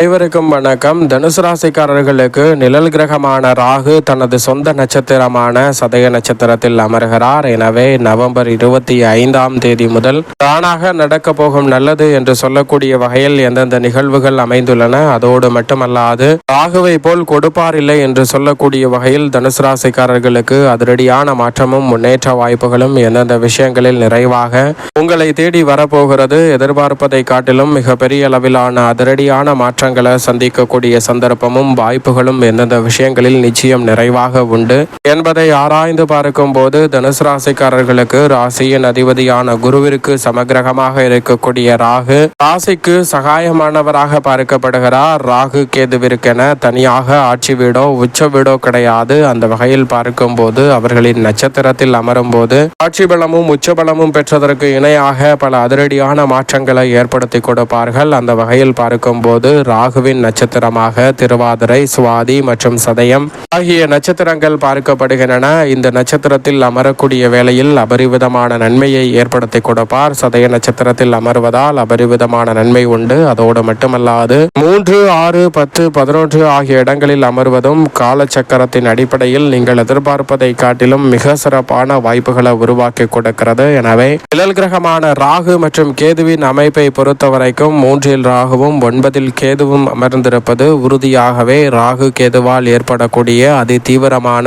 அனைவருக்கும் வணக்கம். தனுசு ராசிக்காரர்களுக்கு நிழல் கிரகமான ராகு தனது சொந்த நட்சத்திரமான சதய நட்சத்திரத்தில் அமர்கிறார். எனவே நவம்பர் இருபத்தி ஐந்தாம் தேதி முதல் தானாக நடக்க போகும் நல்லது என்று சொல்லக்கூடிய வகையில் எந்தெந்த நிகழ்வுகள் அமைந்துள்ளன அதோடு மட்டுமல்லாது ராகுவை போல் கொடுப்பார் இல்லை என்று சொல்லக்கூடிய வகையில் தனுசு ராசிக்காரர்களுக்கு அதிரடியான மாற்றமும் முன்னேற்ற வாய்ப்புகளும் எந்தெந்த விஷயங்களில் நிறைவாக உங்களை தேடி வரப்போகிறது எதிர்பார்ப்பதை காட்டிலும் மிகப்பெரிய அளவிலான அதிரடியான மாற்றம் சந்திக்கக்கூடிய சந்தர்ப்பமும் வாய்ப்புகளும் எந்தெந்த விஷயங்களில் நிச்சயம் நிறைவாக உண்டு என்பதை ஆராய்ந்து பார்க்கும் போது தனுசு ராசிக்காரர்களுக்கு ராசியின் அதிபதியான குருவிற்கு சமகிரகமாக இருக்கக்கூடிய ராகு ராசிக்கு சகாயமானவராக பார்க்கப்படுகிறார். ராகு கேதுவிற்கென தனியாக ஆட்சி வீடோ உச்ச வீடோ கிடையாது. அந்த வகையில் பார்க்கும்போது அவர்களின் நட்சத்திரத்தில் அமரும் போது ஆட்சி பலமும் உச்ச பலமும் பெற்றதற்கு இணையாக பல அதிரடியான மாற்றங்களை ஏற்படுத்தி கொடுப்பார்கள். அந்த வகையில் பார்க்கும்போது ராகுவின் நட்சத்திரமாக திருவாதிரை சுவாதி மற்றும் சதயம் ஆகிய நட்சத்திரங்கள் பார்க்கப்படுகின்றன. இந்த நட்சத்திரத்தில் அமரக்கூடிய வேளையில் அபரிவிதமான நன்மையை ஏற்படுத்தி கொடுப்பார். சதய நட்சத்திரத்தில் அமர்வதால் அபரிவிதமான நன்மை உண்டு. அதோடு மட்டுமல்லாது மூன்று ஆறு பத்து பதினொன்று ஆகிய இடங்களில் அமர்வதும் காலச்சக்கரத்தின் அடிப்படையில் நீங்கள் எதிர்பார்ப்பதை காட்டிலும் மிக சிறப்பான வாய்ப்புகளை உருவாக்கி கொடுக்கிறது. எனவே நிழல் கிரகமான ராகு மற்றும் கேதுவின் அமைப்பை பொறுத்தவரைக்கும் மூன்றில் ராகுவும் ஒன்பதில் கேது கேதுவும் அமர்ந்திருப்பது உறுதியாகவே ராகு கேதுவால் ஏற்படக்கூடிய அதி தீவிரமான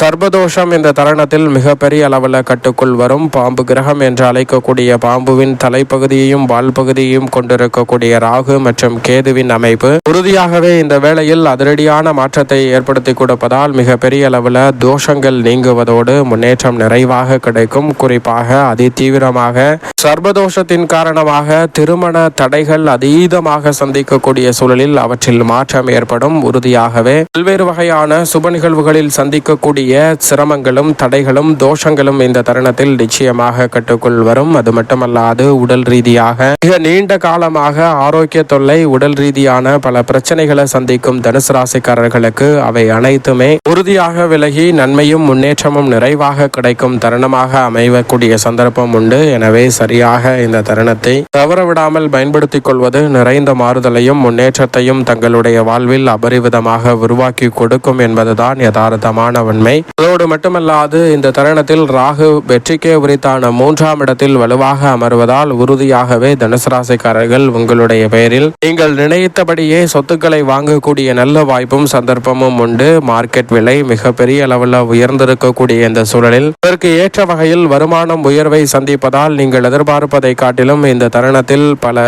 சர்பதோஷம் இந்த தருணத்தில் மிகப்பெரிய அளவில் கட்டுக்குள் வரும். பாம்பு கிரகம் என்று அழைக்கக்கூடிய பாம்புவின் தலைப்பகுதியையும் வால் பகுதியையும் கொண்டிருக்கக்கூடிய ராகு மற்றும் கேதுவின் அமைப்பு. உறுதியாகவே இந்த வேளையில் அதிரடியான மாற்றத்தை ஏற்படுத்தி கொடுப்பதால் மிகப்பெரிய அளவில் தோஷங்கள் நீங்குவதோடு முன்னேற்றம் நிறைவாக கிடைக்கும். குறிப்பாக அதி தீவிரமாக சர்பதோஷத்தின் காரணமாக திருமண தடைகள் அதீதமாக சந்திக்கக்கூடிய சூழலில் அவற்றில் மாற்றம் ஏற்படும். உறுதியாகவே பல்வேறு வகையான சுப நிகழ்வுகளில் சந்திக்கக்கூடிய சிரமங்களும் தடைகளும் தோஷங்களும் இந்த தருணத்தில் நிச்சயமாக கட்டுக்குள் வரும். அது மட்டுமல்லாது உடல் ரீதியாக மிக நீண்ட காலமாக ஆரோக்கிய தொல்லை உடல் ரீதியான பல பிரச்சனைகளை சந்திக்கும் தனுசு ராசிக்காரர்களுக்கு அவை அனைத்துமே உறுதியாக விலகி நன்மையும் முன்னேற்றமும் நிறைவாக கிடைக்கும் தருணமாக அமையக்கூடிய சந்தர்ப்பம் உண்டு. எனவே சரியாக இந்த தருணத்தை தவறவிடாமல் பயன்படுத்திக் கொள்வது நிறைந்த மாறுதலையும் முன்னேற்றத்தையும் தங்களுடைய வாழ்வில் அபரிவிதமாக உருவாக்கி கொடுக்கும் என்பதுதான் யதார்த்தமான உண்மை. அதோடு மட்டுமல்லாது இந்த தருணத்தில் ராகு வெற்றிக்கே உரித்தான மூன்றாம் இடத்தில் வலுவாக அமர்வதால் உறுதியாகவே தனுசு ராசிக்காரர்கள் உங்களுடைய பெயரில் நீங்கள் நினைத்தபடியே சொத்துக்களை வாங்கக்கூடிய நல்ல வாய்ப்பும் சந்தர்ப்பமும் உண்டு. மார்க்கெட் விலை மிகப்பெரிய அளவில் உயர்ந்திருக்கக்கூடிய இந்த சூழலில் இதற்கு ஏற்ற வகையில் வருமானம் உயர்வை சந்திப்பதால் நீங்கள் எதிர்பார்ப்பதை காட்டிலும் இந்த தருணத்தில் பல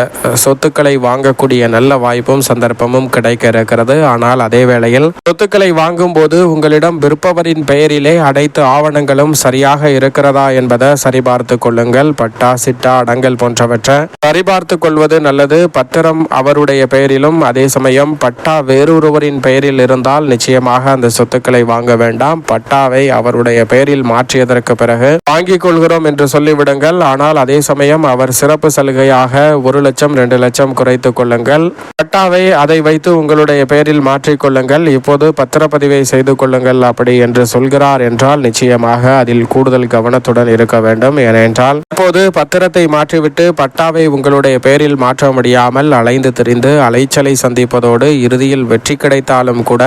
சொத்துக்களை வாங்கக்கூடிய நல்ல வாய்ப்பும் சந்தர்ப்பமும் கிடைக்க இருக்கிறது. ஆனால் அதே வேளையில் சொத்துக்களை வாங்கும் போது உங்களிடம் விற்பவரின் பெயரிலே அனைத்து ஆவணங்களும் சரியாக இருக்கிறதா என்பதை சரிபார்த்து கொள்ளுங்கள். பட்டா சிட்டா அடங்கல் போன்றவற்றை சரிபார்த்து கொள்வது நல்லது. பத்திரம் அவருடைய பெயரிலும் அதே சமயம் பட்டா வேறொருவரின் பெயரில் இருந்தால் நிச்சயமாக அந்த சொத்துக்களை வாங்க வேண்டாம். பட்டாவை அவருடைய பெயரில் மாற்றியதற்கு பிறகு வாங்கிக் கொள்கிறோம் என்று சொல்லிவிடுங்கள். ஆனால் அதே சமயம் அவர் சிறப்பு சலுகையாக ஒரு லட்சம் ரெண்டு லட்சம் குறைத்துக் கொள்ளுங்கள். பட்டாவை அதை வைத்து உங்களுடைய பெயரில் மாற்றிக்கொள்ளுங்கள் இப்போது பத்திரப்பதிவை செய்து கொள்ளுங்கள் அப்படி என்று சொல்கிறார் என்றால் நிச்சயமாக அதில் கூடுதல் கவனத்துடன் இருக்க வேண்டும். ஏனென்றால் இப்போது பத்திரத்தை மாற்றிவிட்டு பட்டாவை உங்களுடைய பெயரில் மாற்ற முடியாமல் அலைந்து திரிந்து அலைச்சலை சந்திப்பதோடு இறுதியில் வெற்றி கிடைத்தாலும் கூட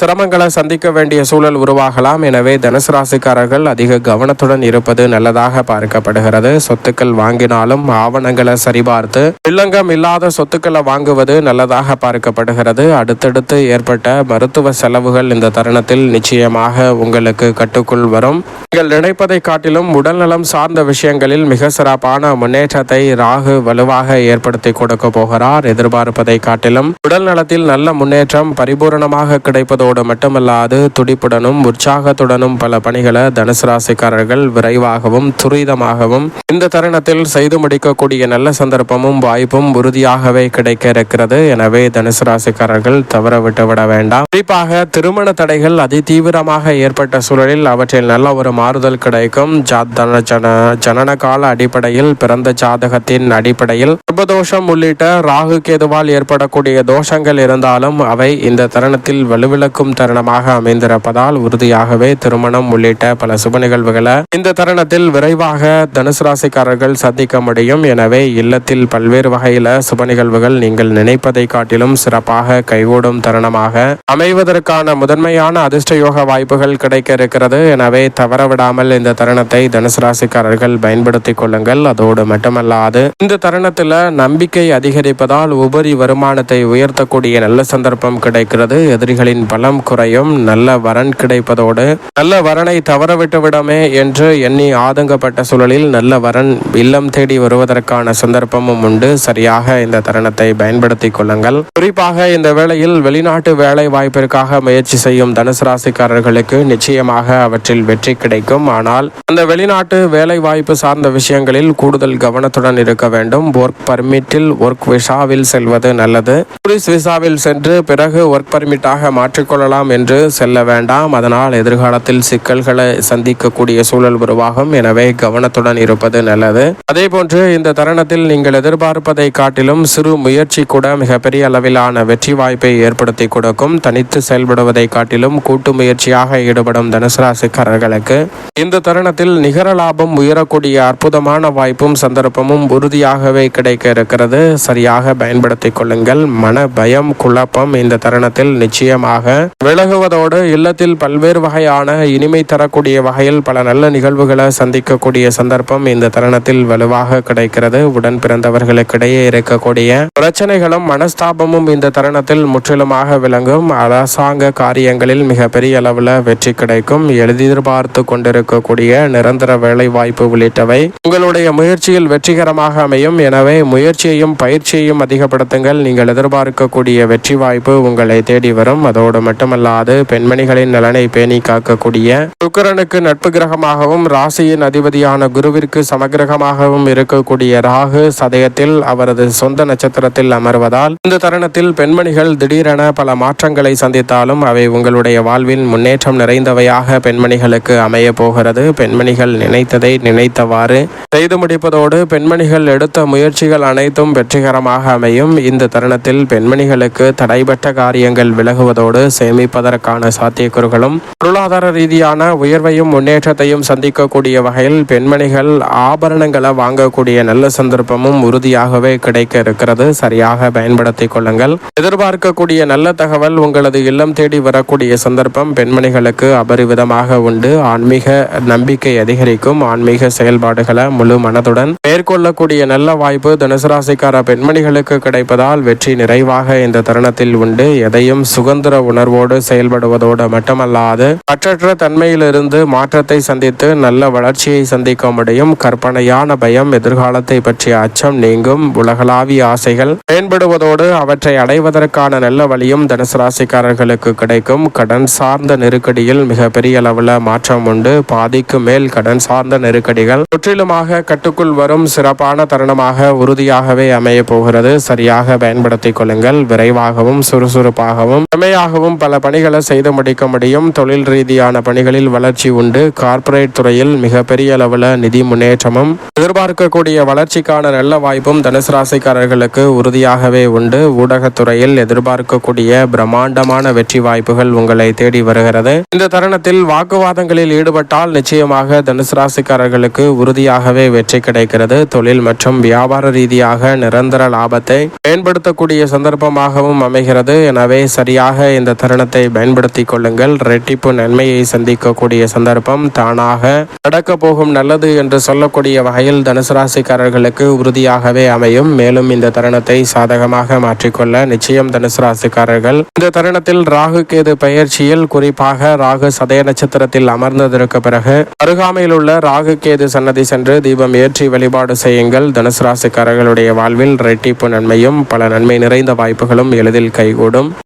சிரமங்களை சந்திக்க வேண்டிய சூழல் உருவாகலாம். எனவே தனுசு ராசிக்காரர்கள் அதிக கவனத்துடன் இருப்பது நல்லதாக பார்க்கப்படுகிறது. சொத்துக்கள் வாங்கினாலும் ஆவணங்களை சரிபார்த்து இல்லங்கம் இல்லாத சொத்துக்களை வாங்குவது நல்லதாக பார்க்கப்படுகிறது. அடுத்தடுத்து ஏற்பட்ட மருத்துவ செலவுகள் இந்த தருணத்தில் நிச்சயமாக உங்களுக்கு கட்டுக்குள் வரும். நீங்கள் நினைப்பதை காட்டிலும் உடல்நலம் சார்ந்த விஷயங்களில் மிக சிறப்பான முன்னேற்றத்தை ராகு வலுவாக ஏற்படுத்தி கொடுக்க போகிறார். எதிர்பார்ப்பதை காட்டிலும் உடல் நலத்தில் நல்ல முன்னேற்றம் பரிபூரணமாக கிடைப்பதோடு மட்டுமல்லாது துடிப்புடனும் உற்சாகத்துடனும் பல பணிகளை தனுசு ராசிக்காரர்கள் விரைவாகவும் துரிதமாகவும் இந்த தருணத்தில் செய்து முடிக்கக்கூடிய நல்ல சந்தர்ப்பமும் வாய்ப்பும் உறுதியாகவே கிடைக்க இருக்கிறது. எனவே தனுசு ராசிக்காரர்கள் தவற விட்டுவிட வேண்டாம். குறிப்பாக திருமண தடைகள் அதி தீவிரமாக ஏற்பட்ட சூழலில் அவற்றில் நல்ல ஒரு மாறுதல் கிடைக்கும். ஜாதன ஜன ஜனன கால அடிப்படையில் பிறந்த ஜாதகத்தின் அடிப்படையில் சர்பதோஷம் உள்ளிட்ட ராகு கேதுவால் ஏற்படக்கூடிய தோஷங்கள் இருந்தாலும் அவை இந்த தருணத்தில் வலுவிழக்கும் தருணமாக அமைந்திருப்பதால் உறுதியாகவே திருமணம் உள்ளிட்ட பல சுப நிகழ்வுகளை இந்த தருணத்தில் விரைவாக தனுசு ராசிக்காரர்கள் சந்திக்க முடியும். எனவே இல்லத்தில் பல்வேறு வகையில சுப நிகழ்வுகள் நீங்கள் நினைப்பதை காட்டிலும் சிறப்பாக கைகூடும் தருணமாக அமைவதற்கான முதன்மையான அதிர்ஷ்ட யோக வாய்ப்புகள் கிடைக்க இருக்கிறது. எனவே தவறவிடாமல் இந்த தருணத்தை தனுசு ராசிக்காரர்கள் பயன்படுத்திக் கொள்ளுங்கள். அதோடு மட்டுமல்லாது இந்த தருணத்தில் நம்பிக்கை அதிகரிப்பதால் உபரி வருமானத்தை உயர்த்தக்கூடிய நல்ல சந்தர்ப்பம் கிடைக்கிறது. எதிரிகளின் பலம் குறையும். நல்ல வரன் கிடைப்பதோடு நல்ல வரனை தவறவிட்டு விடமே என்று எண்ணி ஆதங்கப்பட்ட சூழலில் நல்ல வரன் இல்லம் தேடி வருவதற்கான சந்தர்ப்பமும் உண்டு. சரியாக இந்த தருணத்தை பயன்படுத்திக் கொள்ளுங்கள். குறிப்பாக இந்த வேளையில் வெளிநாட்டு வேலை வாய்ப்பிற்காக முயற்சி செய்யும் தனுசு ராசிக்காரர்களுக்கு நிச்சயமாக அவற்றில் வெற்றி கிடைக்கும். ஆனால் அந்த வெளிநாட்டு வேலை வாய்ப்பு சார்ந்த விஷயங்களில் கூடுதல் கவனத்துடன் இருக்க வேண்டும். ஒர்க் பர்மிட்டில் ஒர்க் விசாவில் செல்வது நல்லது. டூரிஸ்ட் விசாவில் சென்று பிறகு ஒர்க் பர்மிட்டாக மாற்றிக்கொள்ளலாம் என்று செல்ல வேண்டாம். அதனால் எதிர்காலத்தில் சிக்கல்களை சந்திக்கக்கூடிய சூழல் உருவாகும். எனவே கவனத்துடன் இருப்பது நல்லது. அதே போன்று இந்த தருணத்தில் நீங்கள் எதிர்பார்ப்பதை காட்டிலும் சிறு முயற்சி கூட மிகப்பெரிய அளவிலான வெற்றி வாய்ப்பை ஏற்படுத்தி கொடுக்கும். தனித்து செயல்படுவதை காட்டிலும் கூட்டு முயற்சியாக ஈடுபடும் தனுசு ராசிக்காரர்களுக்கு இந்த தருணத்தில் நிகர லாபம் உயரக்கூடிய அற்புதமான வாய்ப்பும் சந்தர்ப்பமும் உறுதியாகவே கிடைக்க இருக்கிறது. சரியாக பயன்படுத்திக் கொள்ளுங்கள். மன பயம் குழப்பம் இந்த தருணத்தில் நிச்சயமாக விலகுவதோடு இல்லத்தில் பல்வேறு வகையான இனிமை தரக்கூடிய வகையில் பல நல்ல நிகழ்வுகளை சந்திக்கக்கூடிய சந்தர்ப்பம் இந்த தருணத்தில் வலுவாக கிடைக்கிறது. உடன் பிறந்தவர்களுக்கிடையே இருக்கக்கூடிய பிரச்சனைகளும் மனஸ்தாபமும் இந்த தருணத்தில் முற்றிலுமாக விளங்கும். அரசாங்க காரியங்களில் மிகப்பெரிய அளவில் வெற்றி கிடைக்கும். எதிர்பார்த்து கொண்டிருக்கக்கூடிய நிரந்தர வேலை வாய்ப்பு உள்ளிட்டவை. உங்களுடைய முயற்சியில் வெற்றிகரமாக அமையும். எனவே முயற்சியையும் பயிற்சியையும் அதிகப்படுத்துங்கள். நீங்கள் எதிர்பார்க்கக்கூடிய வெற்றி வாய்ப்பு உங்களை தேடி வரும். அதோடு மட்டுமல்லாது பெண்மணிகளின் நலனை பேணி காக்கக்கூடிய சுக்கரனுக்கு நட்பு கிரகமாகவும் ராசியின் அதிபதியான குருவிற்கு சமகிரகமாகவும் இருக்கக்கூடிய ராகு சதயத்தில் அவரது சொந்த நட்சத்திரத்தில் அமர்வதால் இந்த தருணத்தில் பெண்மணிகள் திடீரென பல மாற்றங்களை சந்தித்தாலும் அவை உங்களுடைய வாழ்வில் முன்னேற்றம் நிறைந்தவையாக பெண்மணிகளுக்கு அமைய போகிறது. பெண்மணிகள் நினைத்ததை நினைத்தவாறு செய்து முடிப்பதோடு பெண்மணிகள் எடுத்த முயற்சிகள் அனைத்தும் வெற்றிகரமாக அமையும். இந்த தருணத்தில் பெண்மணிகளுக்கு தடைபட்ட காரியங்கள் விலகுவதோடு சேமிப்பதற்கான சாத்தியக்கூறுகளும் பொருளாதார ரீதியான உயர்வையும் முன்னேற்றத்தையும் சந்திக்கக்கூடிய வகையில் பெண்மணிகள் ஆபரணங்களை வாங்கக்கூடிய நல்ல சந்தர்ப்பமும் உறுதியாகவே கிடைக்க இருக்கிறது. சரியாக பயன்படுத்திக் கொள்ளுங்கள். எதிர்பார்க்கக்கூடிய நல்ல தகவல் உங்களது இல்லம் தேடி வரக்கூடிய சந்தர்ப்பம் பெண்மணிகளுக்கு அபரிவிதமாக உண்டு. ஆன்மீக நம்பிக்கை அதிகரிக்கும். ஆன்மீக செயல்பாடுகளை முழு மனதுடன் மேற்கொள்ளக்கூடிய நல்ல வாய்ப்பு தனுசு ராசிக்கார பெண்மணிகளுக்கு கிடைப்பதால் வெற்றி நிறைவாக இந்த தருணத்தில் உண்டு. எதையும் சுதந்திர உணர்வோடு செயல்படுவதோடு மட்டுமல்லாது பற்றற்ற தன்மையிலிருந்து மாற்றத்தை சந்தித்து நல்ல வளர்ச்சியை சந்திக்க முடியும். கற்பனையான பயம் எதிர்காலத்தை பற்றிய அச்சம் நீங்கும். உலகளாவிய ஆசைகள் மேம்படுவதோடு அவற்றை அடைவதற்கான நல்ல வழியும் தனுசு ராசிக்காரர்களுக்கு கிடைக்கும். கடன் சார்ந்த நெருக்கடியில் மிகப்பெரிய அளவில் மாற்றம் உண்டு. பாதிக்கு மேல் கடன் சார்ந்த நெருக்கடிகள் முற்றிலுமாக கட்டுக்குள் வரும் சிறப்பான தருணமாக உறுதியாகவே அமைய போகிறது. சரியாக பயன்படுத்திக் கொள்ளுங்கள். விரைவாகவும் சுறுசுறுப்பாகவும் திறமையாகவும் பல பணிகளை செய்து முடிக்க முடியும். தொழில் ரீதியான பணிகளில் வளர்ச்சி உண்டு. கார்ப்பரேட் துறையில் மிகப்பெரிய அளவில் நிதி முன்னேற்றமும் எதிர்பார்க்கக்கூடிய வளர்ச்சிக்கான நல்ல வாய்ப்பும் தனுசு ராசிக்காரர்களுக்கு உறுதியாகவே உண்டு. ஊடகத்துறையில் எதிர்பார்க்கக்கூடிய பிரம்மாண்டமான வெற்றி வாய்ப்புகள் உங்களை தேடி வருகிறது. இந்த தருணத்தில் வாக்குவாதங்களில் ஈடுபட்டால் நிச்சயமாக தனுசு ராசிக்காரர்களுக்கு உறுதியாகவே வெற்றி கிடைக்கிறது. தொழில் மற்றும் வியாபார ரீதியாக நிரந்தர லாபத்தை பயன்படுத்தக்கூடிய சந்தர்ப்பமாகவும் அமைகிறது. எனவே சரியாக இந்த தருணத்தை பயன்படுத்திக் கொள்ளுங்கள். ரெட்டிப்பு நன்மையை சந்திக்கக்கூடிய சந்தர்ப்பம் தானாக நடக்க போகும் நல்லது என்று சொல்லக்கூடிய வகையில் தனுசு ராசிக்காரர்களுக்கு உறுதியாகவே அமையும். மேலும் இந்த தருணத்தை சாதகமாக மாற்றிக்கொள்ள நிச்சயம் தனுசு ராசிக்காரர்கள் இந்த தருணத்தில் ராகு கேது பயிற்சியில் குறிப்பாக ராகு சதய நட்சத்திரத்தில் அமர்ந்ததற்கு பிறகு அருகாமையில் உள்ள ராகு கேது சன்னதி சென்று தீபம் ஏற்றி வழிபாடு செய்யுங்கள். தனுசு ராசிக்காரர்களுடைய வாழ்வில் ரெட்டிப்பு நன்மையும் பல நன்மை நிறைந்த வாய்ப்புகளும் எளிதில் கைகூடும்.